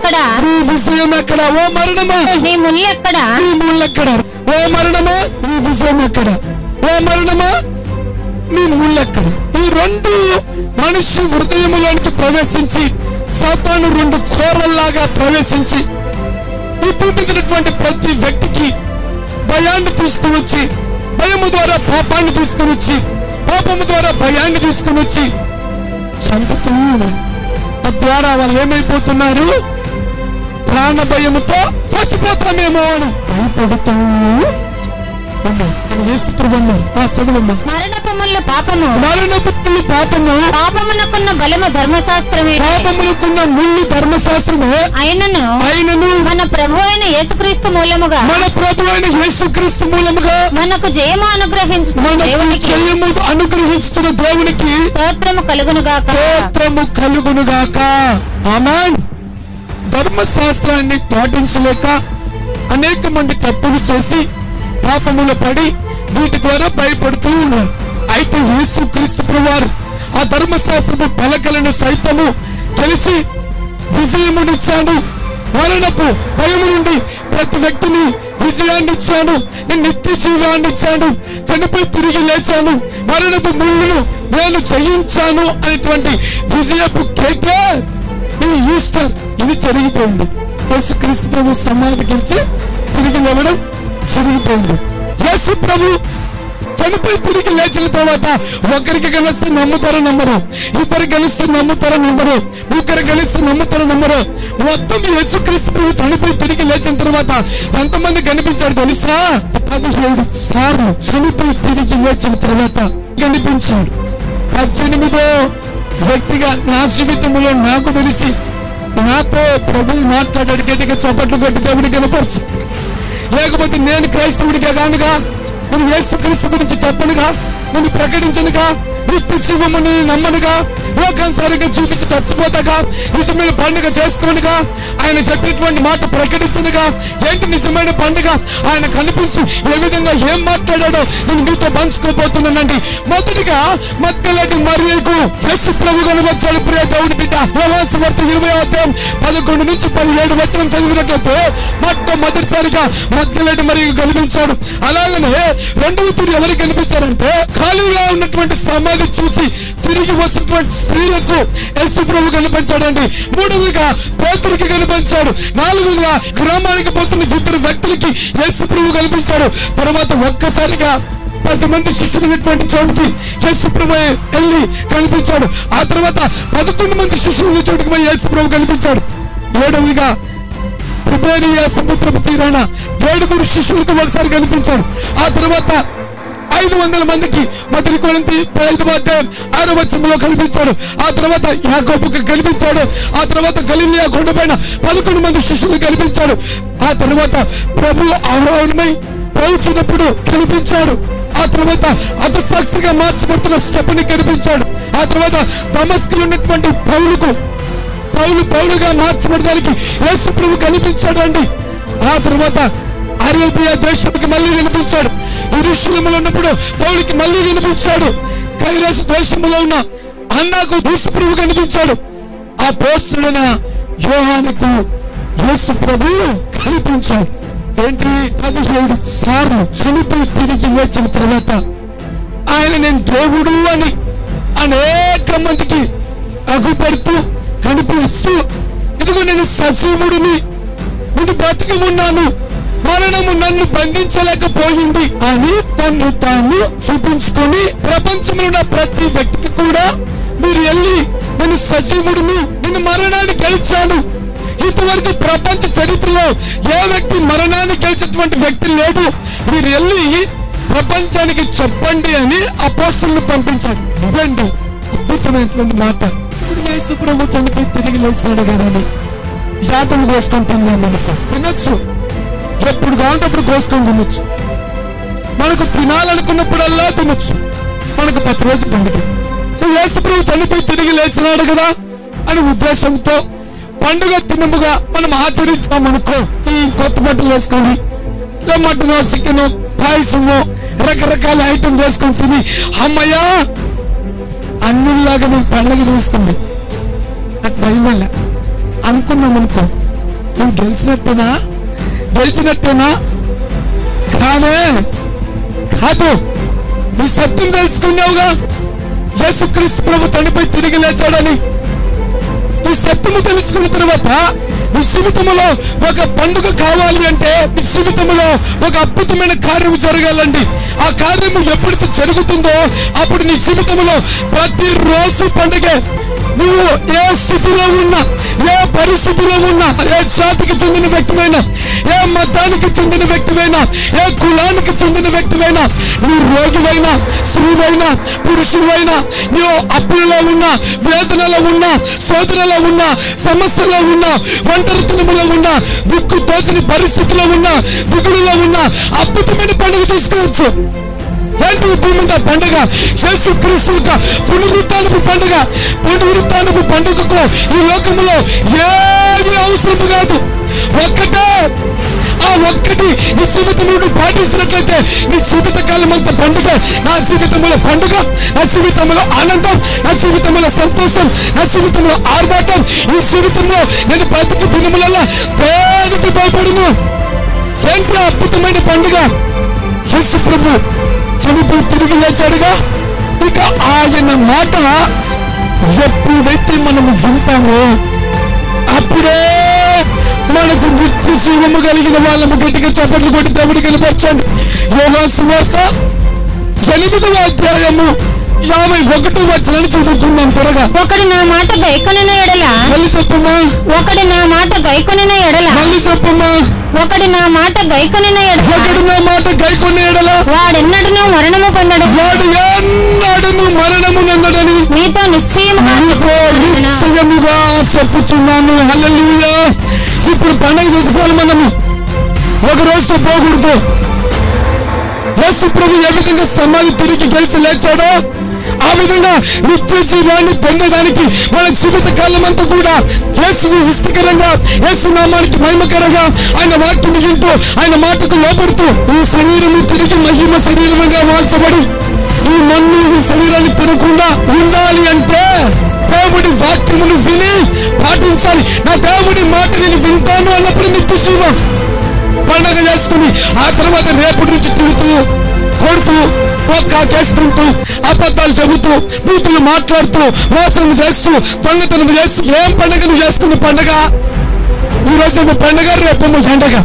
ఎక్కడా? నీ విజయం ఎక్కడ? ఓ మరణమా. నీ ముళ్ళు ఎక్కడా? నీ ముళ్ళెక్కడ ఓ మరణమా. నీ విజయం ఎక్కడ? ఓ మరణమా. నీ ముళ్ళెక్కడ ఈ రెండు మనిషి హృదయములోనికి ప్రవేశించి సాతాను రెండు కోరల్లాగా ప్రవేశించి ఈ ఉన్నటువంటి ప్రతి వ్యక్తికి భయాన్ని తీసుకుని వచ్చి భయము ద్వారా పాపాన్ని తీసుకుని వచ్చి పాపము ద్వారా భయాన్ని తీసుకుని వచ్చి చంపుతూ. తద్వారా వాళ్ళు ఏమైపోతున్నారు? ప్రాణ భయముతో చచ్చిపోతామేమో అని. భయపడుతూ ఉన్నారు. యేసు ప్రభు అన్నారు. ఆ, చదవమ్మా. మరణపు ముళ్ళు పాపము. మరణపు పాపము. పాపమునకున్న బలము ధర్మశాస్త్రమే. పాపములకున్న ముళ్ళు ధర్మశాస్త్రమే. అయినను ఆయనను మన ప్రభు అయిన యేసుక్రీస్తు మూలముగా. మన ప్రభు అయిన యేసుక్రీస్తు మూలముగా. మనకు జయము అనుగ్రహించు మనకు దేవునికి. జయము అనుగ్రహిస్తున్న దేవునికి. స్తోత్రము కలుగునుగాక. స్తోత్రము కలుగునుగాక. ఆమెన్. ధర్మశాస్త్రాన్ని పాటించలేక అనేక మంది తప్పులు చేసి పాపములు పడి వీటి ద్వారా భయపడుతూ ఉన్నారు. అయితే యేసు క్రీస్తు వారు ఆ ధర్మశాస్త్రము పలకలను సైతము గెలిచి విజయమునిచ్చాను. మరణపు భయము నుండి ప్రతి వ్యక్తిని విజయాన్ని ఇచ్చాను నేను నిత్య జీవాన్ని ఇచ్చాను చనిపోయి తిరిగి లేచాను. మరణపు ముళ్ళును నేను జయించాను అనేటువంటి విజయపు కేకే ఈ ఈస్టర్ ఇది జరిగిపోయింది. యేసు క్రీస్తు ప్రభు సమాధికించి తిరిగి లేవడం జరిగిపోయింది. యేసు ప్రభు చనిపోయి తిరిగి లేచిన తర్వాత ఒకరికి గెలిస్తే నమ్ముతారో నమ్మరు ఇద్దరు గెలిస్తే నమ్ముతారో నమ్మరు ముగ్గురు గెలిస్తే నమ్ముతారో నమ్మరు. మొత్తం యేసుక్రీస్తు ప్రభు చనిపోయి తిరిగి లేచిన తర్వాత ఎంతమంది కనిపించారు తెలుసా? పదిహేడు సార్లు చనిపోయి తిరిగి లేచిన తర్వాత కనిపించాడు పద్దెనిమిదో వ్యక్తిగా నా జీవితంలో నాకు తెలిసి నాతో ప్రభు మాట్లాడాడు గట్టిగా చప్పట్లు కొట్టి దేవుడికి కనపరచు లేకపోతే నేను క్రైస్తవుడిగా కానుగా నేను యేసుక్రీస్తు గురించి చెప్పనుగా నేను ప్రకటించనుగా నిత్య జీవముని నమ్మనుగా. లోకానుసారిగా చూపించి చచ్చిపోతాగా. నిజమైన పండుగ చేసుకోనుగా. ఆయన చెప్పినటువంటి మాట ప్రకటించనుగా. ఏంటి నిజమైన పండుగ? ఆయన కనిపించి ఏ విధంగా ఏం మాట్లాడాడో నేను మీతో పంచుకోబోతున్నానండి. మొదటిగా మక్కలటి మరియకు యేసు ప్రభు కనవచ్చాడు ప్రియ దేవుడి బిడ్డ యోహాసు వార్త ఇరవై అధ్యాయం పదకొండు నుంచి పదిహేడు వచ్చిన చదివినట్లయితే మొట్టమొదటిసారిగా మక్కలటి మరియు కనిపించాడు. అలాగనే రెండవ తూరి ఎవరు కనిపించారంటే ఖాళీగా ఉన్నటువంటి సమాధి చూసి తిరిగి వస్తున్నటువంటి స్త్రీలకు యేసు ప్రభు కనిపించాడండి. మూడవదిగా పేతురికి కనిపించాడు. నాలుగవదిగా గ్రామానికి పోతున్న ఇద్దరు వ్యక్తులకి యేసు ప్రభు కనిపించాడు. తర్వాత ఒక్కసారిగా పది మంది శిష్యులైనటువంటి చోటుకి యేసుప్రభు వెళ్ళి కనిపించాడు. ఆ తర్వాత పదకొండు మంది శిష్యుల చోటుకి పోయి యేసుప్రభు కనిపించాడు. ఏడవదిగా తిబేరియా సముద్రపు తీరాన ఏడుగురు శిష్యులకు ఒకసారి కనిపించాడు. ఆ తర్వాత ఐదు వందల మందికి మొదటి కొరింథీ ఐదు అధ్యాయం ఆరో వచనంలో కనిపించాడు. ఆ తర్వాత యాకోబుకి కనిపించాడు. ఆ తర్వాత గలిలియా కొండపైన పదకొండు మంది శిష్యులు కనిపించాడు ఆ తర్వాత ప్రభు అవరావణమై పోచున్నప్పుడు కనిపించాడు. ఆ తర్వాత అతసాక్షిగా మార్చబడుతున్న స్టెప్ని కనిపించాడు. ఆ తర్వాత తమస్కులు ఉన్నటువంటి పౌలుకు సౌలు పౌలుగా మార్చబడడానికి యేసు ప్రభు కనిపించాడు అండి ఆ తర్వాత అరేబియా దేశానికి మళ్ళీ వినిపించాడు ఇరుషులములో ఉన్నప్పుడు పౌడికి మళ్ళీ వినిపించాడు. కైలాస ద్వేషములో ఉన్న అన్నాకు దుష్ప్రభు కనిపించాడు. ఆ పోస్టులైన యోహానికి యేసు ప్రభు కనిపించాడు. ఏంటి? పదిహేడు సార్లు చనిపోయి తిరిగి లేచిన తర్వాత ఆయన నేను దేవుడు అని అనేక మందికి అగుపడుతూ కనిపిస్తూ ఇదిగో నేను సజీవుడిని నేను బ్రతికి ఉన్నాను. మరణము నన్ను బంధించలేకపోయింది అని తను తాను చూపించుకొని ప్రపంచంలో ఉన్న ప్రతి వ్యక్తికి కూడా మీరు వెళ్ళి నేను సజీవుడిని నేను మరణాన్ని గెలిచాను. ఇంతవరకు ప్రపంచ చరిత్రలో ఏ వ్యక్తి మరణాన్ని గెలిచినటువంటి వ్యక్తి లేడు. మీరు వెళ్ళి ప్రపంచానికి చెప్పండి అని అపోస్తులను పంపించాడు. ఇవ్వండి. అద్భుతమైనటువంటి మాట. ఇప్పుడు యేసు ప్రభు చనిపోయి తిరిగి లేచాడు కానీ జాతం కోసుకొని తిందాం తినొచ్చు ఎప్పుడు కావాలంటే అప్పుడు కోసుకొని తినొచ్చు. మనకు తినాలనుకున్నప్పుడల్లా తినొచ్చు. మనకు ప్రతి రోజు పండుగ. యేసుప్రభు చనిపోయి తిరిగి లేచినాడు కదా అని ఉద్దేశంతో పండుగ తినముగా మనం ఆచరించామనుకో ఈ కొత్త బట్టలు వేసుకొని ఇలా చికెన్ పాయసము రకరకాల ఐటమ్ వేసుకొని తిని అమ్మయ్యా అన్నిలాగా నేను పండుగ తీసుకుంది నాకు భయం వల్ల అనుకున్నాం అనుకో. నువ్వు గెలిచినట్టేనా? గెలిచినట్టున్నా? కానే కాదు. నీ సత్యం తెలుసుకున్నావుగా? యేసుక్రీస్తు ప్రభు చనిపోయి తిరిగి లేచాడని. నీ సత్యము తెలుసుకున్న తర్వాత నీ జీవితంలో ఒక పండుగ కావాలి అంటే నీ జీవితంలో ఒక అద్భుతమైన కార్యము జరగాలండి. ఆ కార్యము ఎప్పుడైతే జరుగుతుందో అప్పుడు నీ జీవితంలో ప్రతిరోజు పండుగ. నువ్వు ఏ స్థితి పరిస్థితిలో ఉన్నా ఏ జాతికి చెందిన వ్యక్తివైనా ఏ మతానికి చెందిన వ్యక్తివైనా ఏ కులానికి చెందిన వ్యక్తివైనా నువ్వు రోగివైనా స్త్రీవైనా పురుషువైనా నువ్వు అప్పులలో ఉన్నా వేదనలో ఉన్నా శోధనలో ఉన్నా సమస్యలో ఉన్నా ఒంటరితనములో ఉన్నా దిక్కు తోచని పరిస్థితిలో ఉన్నా దిగుడులో ఉన్నా అద్భుతమైన పండుగ తీసుకోవచ్చు ఏంటి ఈ పండుగ. యేసు క్రీస్తు యొక్క పునరుత్నపు పండుగ. పునరుత్నపు పండుగకు ఈ లోకములో ఏది అవసరం కాదు. ఒక్కటే. ఆ ఒక్కటి నీ జీవితంలో నువ్వు పాటించినట్లయితే నీ జీవిత కాలం అంతా పండుగ. నా జీవితంలో పండుగ నా జీవితంలో ఆనందం నా జీవితంలో సంతోషం నా జీవితంలో ఆర్భాటం. ఈ జీవితంలో నేను బ్రతుకు దినములలో దేనికి భయపడును. ఏంటి అద్భుతమైన పండుగ. యేసు ప్రభు. చనిపోయి తిరిగి లేచాడుగా ఇక ఆయన మాట ఎప్పుడైతే మనము వింటామో అప్పుడే మనకు నిత్య జీవము కలిగిన వాళ్ళము గట్టిగా చప్పట్లు కొట్టి దేవుడికి కనిపించండి యోగా సువార్త ఎనిమిదవ అధ్యాయము యాభై ఒకటో వచ్చినని చదువుకుందాం త్వరగా. ఒకడు నా మాట గైకొనిన ఎడల మళ్ళీ చెప్పమ్మా. ఒకడు నా మాట గైకొనిన ఎడల మళ్ళీ చెప్పమ్మా. ఒకడు నా మాట గైకొనిన ఎడల ఒకడు నా మాట గైకొనే ఎడల వాడెన్నడూ మరణము పొందడు ఎన్నడను మరణము నందడని నీతో నిశ్చయముగా. నిశ్చయముగా చెప్పుచున్నాను. హల్లెలూయా. ఇప్పుడు పండగ చేసుకోవాలి మనము. ఒక రోజుతో పోకూడదు. యేసు ప్రభు ఏ విధంగా సమాధి తిరిగి గెలిచి లేచాడో ఆ విధంగా నిత్య జీవాన్ని పొందడానికి మన జీవిత కాలం అంతా కూడా యేసు ఇష్టకరంగా యేసు నామానికి మహిమకరంగా ఆయన వాక్యం వింటూ ఆయన మాటకు లోపడుతూ ఈ శరీరము తిరిగి మహిమ శరీరంగా మార్చబడి ఈ మన్ను ఈ శరీరాన్ని తినకుండా ఉండాలి అంటే దేవుడి వాక్యమును విని పాటించాలి. నా దేవుడి మాట నేను వింటాను అన్నప్పుడు నిత్య జీవం పండగ చేసుకుని ఆ తర్వాత రేపటి నుంచి తిరుగుతూ కొడుతూ ఒక్క కేసుకుంటూ అబద్ధాలు చెబుతూ బూతులు మాట్లాడుతూ మోసం చేస్తూ దొంగతనం చేస్తూ ఏం పండగ నువ్వు చేసుకున్న పండగ? ఈ రోజు పండగ రేపు పండగ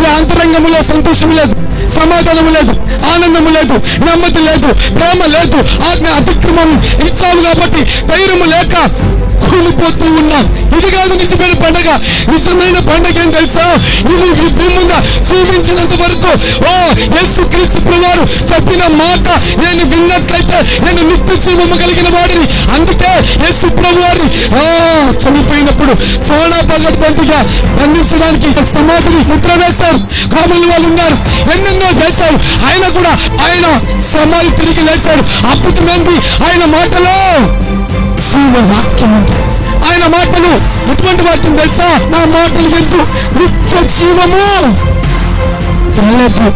ఈ అంతరంగంలో సంతోషం లేదు. సమాధానం లేదు ఆనందం లేదు నెమ్మది లేదు ప్రేమ లేదు ఆజ్ఞ అతిక్రమం ఇచ్చావు కాబట్టి ధైర్యము లేక కూలిపోతూ ఉన్నా. ఇది కాదు నిజమైన పండగ. నిజమైన పండగ ఏం తెలుసా? నువ్వు ఈ భూమి చూపించినంత వరకు ఓ యేసు క్రీస్తు ప్రభువారు చెప్పిన మాట నేను విన్నట్లయితే నేను నిత్య జీవము కలిగిన వాడిని. అందుకే యేసు ప్రభు వారిని ఆ, చనిపోయినప్పుడు చాలా పగడ్బందిగా బంధించడానికి సమాధిని ముద్ర వేశారు. కామలు వాళ్ళు ఉన్నారు. ఎన్నెన్నో చేశారు ఆయన కూడా ఆయన సమాధి తిరిగి లేచాడు. అద్భుతమైంది ఆయన మాటలో జీవవాక్యం ఆయన మాటలు ఎటువంటి వాక్యం తెలుసా? నా మాటలు వింటూ నిత్య జీవము. వెళ్ళదు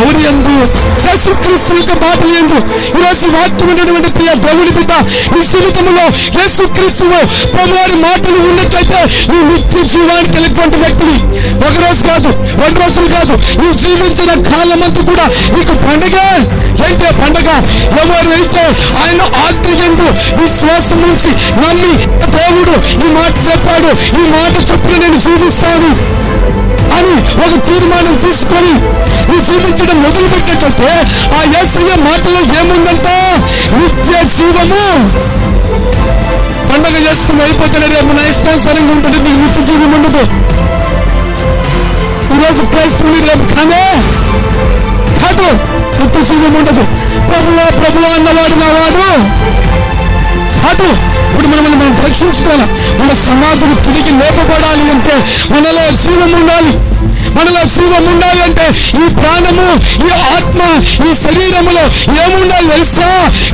ఎవరి ఎందు యేసుక్రీస్తు యొక్క మాటలు ఎందు ఈరోజు వాక్యం ఉన్నటువంటి ప్రియ దేవుడి బిడ్డ నీ జీవితంలో యేసుక్రీస్తు ప్రభువారి మాటలు ఉన్నట్లయితే నువ్వు నిత్య జీవానికి వెళ్ళినటువంటి వ్యక్తిని ఒక రోజు కాదు రెండు రోజులు కాదు నువ్వు జీవించిన కాలం అంతా కూడా నీకు పండగ. ఏంటి పండగ? ఎవరైతే ఆయన ఆజ్ఞ ఎందు విశ్వాసం నుంచి నమ్మి దేవుడు ఈ మాట చెప్పాడు ఈ మాట చొప్పున నేను జీవిస్తాను. అని ఒక తీర్మానం తీసుకొని నువ్వు జీవించడం మొదలు ఆ ఏసయ్య మాటలో ఏముందంట? నిత్య జీవము. పండగ చేసుకుని అయిపోతే రేపు నా ఇష్టానుసారంగా ఉంటుంది నీకు నిత్య జీవం ఉండదు. ఈరోజు క్రైస్తుంది రేపు కానే కాదు. నిత్య జీవం ఉండదు. ప్రభువా ప్రభువా అన్నవాడు నావాడు. కాదు ఇప్పుడు మనం మనం రక్షించుకోవాలి మన సమాధులు తిరిగి లేపబడాలి అంటే మనలో జీవం ఉండాలి. మనలో జీవం ఉండాలి అంటే ఈ ప్రాణము ఈ ఆత్మ ఈ శరీరములో ఏముండాలి తెలుసా?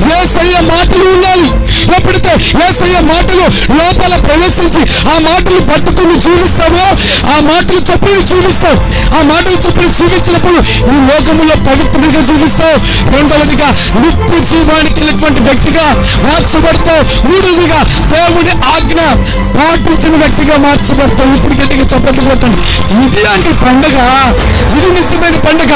ఏ శరీర మాటలు ఉండాలి. ఎప్పుడైతే ఏసయ్య మాటలు లోపల ప్రవేశించి ఆ మాటలు పట్టుకుని జీవిస్తావో? ఆ మాటలు చొప్పుని జీవిస్తావు. ఆ మాటలు చొప్పుని జీవించినప్పుడు ఈ లోకములో పవిత్రుడిగా జీవిస్తావు. రెండవదిగా నిత్య జీవానికి వెళ్ళినటువంటి వ్యక్తిగా మార్చబడతావు. మూడవదిగా దేవుని ఆజ్ఞ పాటించిన వ్యక్తిగా మార్చబడతావు. ఇప్పుడు గట్టిగా చప్పట్లు కొట్టండి ఇది అండి పండగ ఇది నిజమైన పండగ.